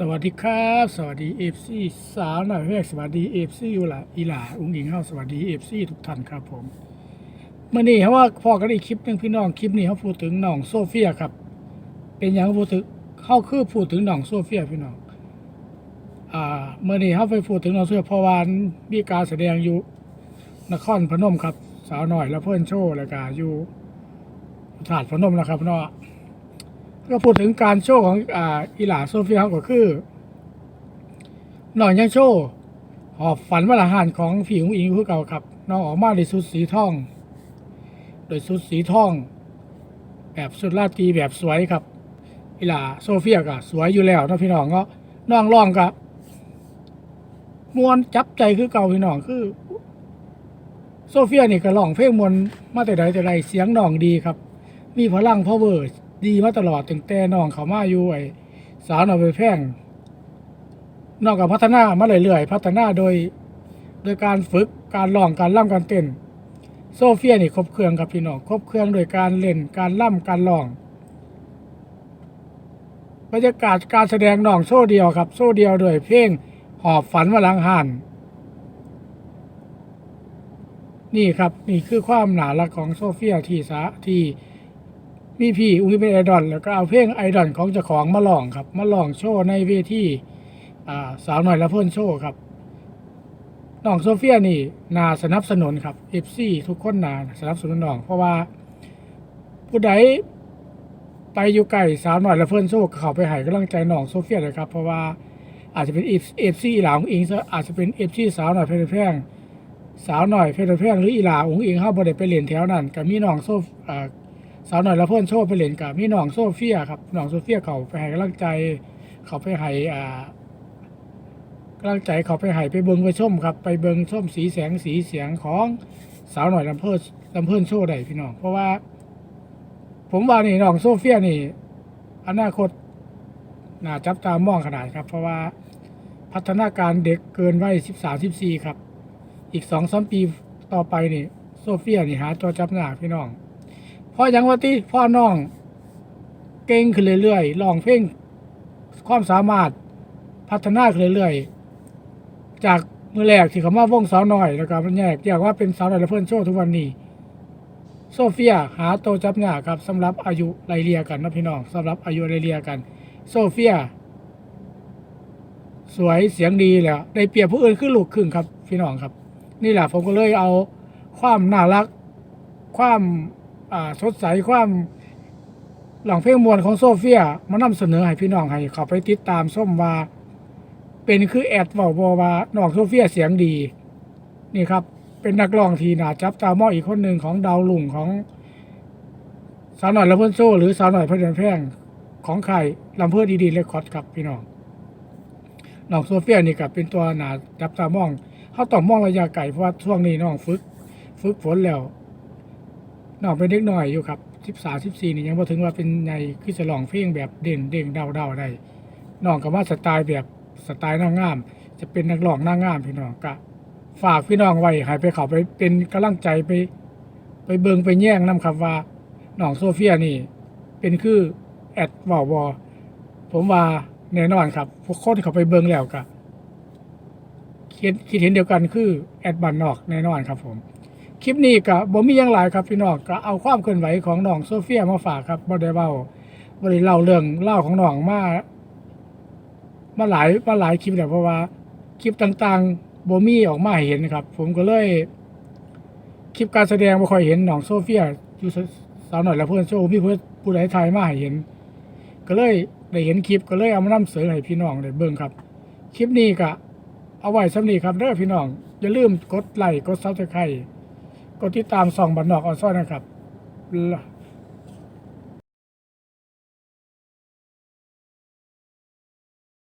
สวัสดีครับ สวัสดีเอฟซีสาวหน่อยเรียกสวัสดีเอฟซีอยู่ละอีหลาอุ้งหญิงเฮาสวัสดีเอฟซีทุกท่านครับผมเมื่อนี้เขาว่าพอกันอีกคลิปหนึ่งพี่น้องคลิปนี้เขาพูดถึงน้องโซเฟียครับ เป็นอย่างพูดถึงเขาคือพูดถึงน้องโซเฟียพี่น้องอ่าเมื่อนี้เขาไปพูดถึงน้องโซเฟียพราะวามีการแสดงอยู่นครพนมครับ สาวหน่อยแล้วเพื่อนโชว์แล้วก็อยู่ถาดพนมนะครับเนาะ ก็พูดถึงการโชว์ของอ่าอีหลาโซเฟียเขาก็คือน้องยังโชว์หอบฝันว่าละหานของผีของอิงคือเก่าครับน้องออกมาในชุดสีทอง โดยชุดสีทอง แบบสุดราตรีแบบสวยครับอีหลาโซเฟียก็สวยอยู่แล้วนะพี่น้องก็น้องร้องกับมวนจับใจคือเก่าพี่น้องคือ โซเฟียนี่ก็ร้องเพลงมวนมาแต่ใดแต่ใดเสียงน้องดีครับ มีพลังพาวเวอร์ ดีมาตลอดตั้งแต่น้องเขามาอยู่ไอ้สาวหน่อยไปแพ่งน้องก็พัฒนามาเรื่อยๆพัฒนาโดย โดยการฝึกการร้องการล่ำการเต้น โซเฟียนี่ครบเครื่องครับพี่น้องครบเครื่องโดยการเล่นการล่ำการร้องบรรยากาศการแสดงน้องโซ่เดียวครับ โซ่เดียวโดยเพลงหอบฝันวลังหันนี่ครับนี่คือความหนารักของโซเฟียที่สาที่ มีพี่อุ้งเป็นไอดอลแล้วก็เอาเพลงไอดอลของเจ้าของมาลองครับ มาลองโชว์ในเวทีสาวหน่อยละเพื่อนโชว์ครับน้องโซเฟียนี่นาสนับสนุนครับเอฟซีทุกคนนาสนับสนุนน้อง เพราะว่าผู้ใดไปอยู่ไกลสาวหน่อยละเพื่อนโชว์เขาไปให้กำลังใจน้องโซเฟียเลยครับเพราะว่าอาจจะเป็นเอฟซีหลาองอิงซะอาจจะเป็นเอฟซีสาวหน่อยเพลินแพงสาวหน่อยเพลินแพงหรืออีหลาองอิงเฮาบ่ได้ไปเล่นแถวนั้นก็มีน้องโซ สาวหน่อยละเพื่อนโชว์ไปเล่นกับมีน้องโซเฟียครับน้องโซเฟียเขาไปให้กำลังใจ เขาไปให้อ่ากำลังใจเขาไปให้ไปเบิงไปชมครับ ไปเบิงชมสีแสงสีเสียงของสาวหน่อยลำเพิ่นลำเพิ่อนโชว์ได้พี่น้อง เพราะว่า ผมว่านี่น้องโซเฟียนี่ อนาคตน่าจับตามองขนาดครับ เพราะว่าพัฒนาการเด็กเกินวัยสิบสามสิบสี่ครับ อีกสองสามปีต่อไปนี่ โซเฟียนี่หาตัวจับหน้าพี่น้อง พ่อยังว่าติพ่อน้อง เก่งขึ้นเรื่อยๆร้องเพลงความสามารถพัฒนาขึ้นเรื่อยๆจากมือแรกที่เขามาวงสาวน้อยแล้วก็มันแยกแยกว่าเป็นสาวน้อยและเพื่อนโชว์ทุกวันนี้โซเฟียหาโตจับหน้าครับสำหรับอายุไล่เลียกันนะพี่น้องสำหรับอายุไล่เลียกัน โซเฟีย สวยเสียงดีแล้วได้เปรียบผู้อื่นขึ้นลูกครึ่งครับ พี่น้องครับ นี่แหละผมก็เลยเอาความน่ารัก ความ สดใสความหลังเพลงมวลของโซเฟียมานำเสนอให้พี่น้องให้เขาไปติดตามส้มว่า เป็นคือแอดเว้าบอว่าน้องโซเฟียเสียงดี นี่ครับ เป็นนักร้องทีน่าจับตามองอีกคนหนึ่งของดาวลุ่งของสาวหน่อยลำเพื่อนโซ่หรือสาวหน่อยเพื่อนแพงของใครลำเพื่อนดีๆเลคคอร์ดครับพี่น้องน้องโซเฟียนี่กับเป็นตัวหนาจับตามองเขาต้องมองระยะไกลเพราะว่าช่วงนี้น้องฝึก ฝึกฝนแล้ว น้องเป็นเด็กหน้อยอยู่ครับสิบสามสิบสี่นี่ยังพอถึงว่าเป็นไงคือจะลองเพลงแบบเด่นเด่งเดาเดาได้น้องก็ว่าสไตล์แบบสไตล์นางงาม จะเป็นนักร้องนางงามพี่น้องก็ฝากพี่น้องไว้ให้ไปเขาไปเป็นกำลังใจไป ไปเบิงไปแย่งนํครับว่าน้องโซเฟียนี่ เป็นคือแอดวาบอผมว่าแน่นอนครับพวกคนเขาไปเบิงแล้วก็คิดคิดเห็นเดียวกันคือแอดบันนอกแน่นอนครับผม คลิปนี้ก็บ่มีหยังหลายครับพี่น้องก็เอาความเคลื่อนไหวของน้องโซเฟียมาฝากครับบ่ได้เว้าบ่ได้เล่าเรื่องเล่าของน้องมามาหลายมาหลายคลิปแล้วเพราะว่าคลิปต่างๆบ่มีออกมาหเห็นครับ ผมก็เลยคลิปการแสดงบ่ค่อยเห็นน้องโซเฟียอยู่สาวหน่อยแล้วเพื่อนโชว์มีเพื่อนผู้ใดถ่ายมาให้เห็น ก็เลยได้เห็นคลิปก็เลยเอามานำเสนอให้พี่น้องได้เบิ่งครับ คลิปนี้ก็เอาไว้สำนี้ครับเด้อพี่น้องอย่าลืมกดไลค์กด Subscribe กดติดตามส่องบันนอกออซ่อนนะครับ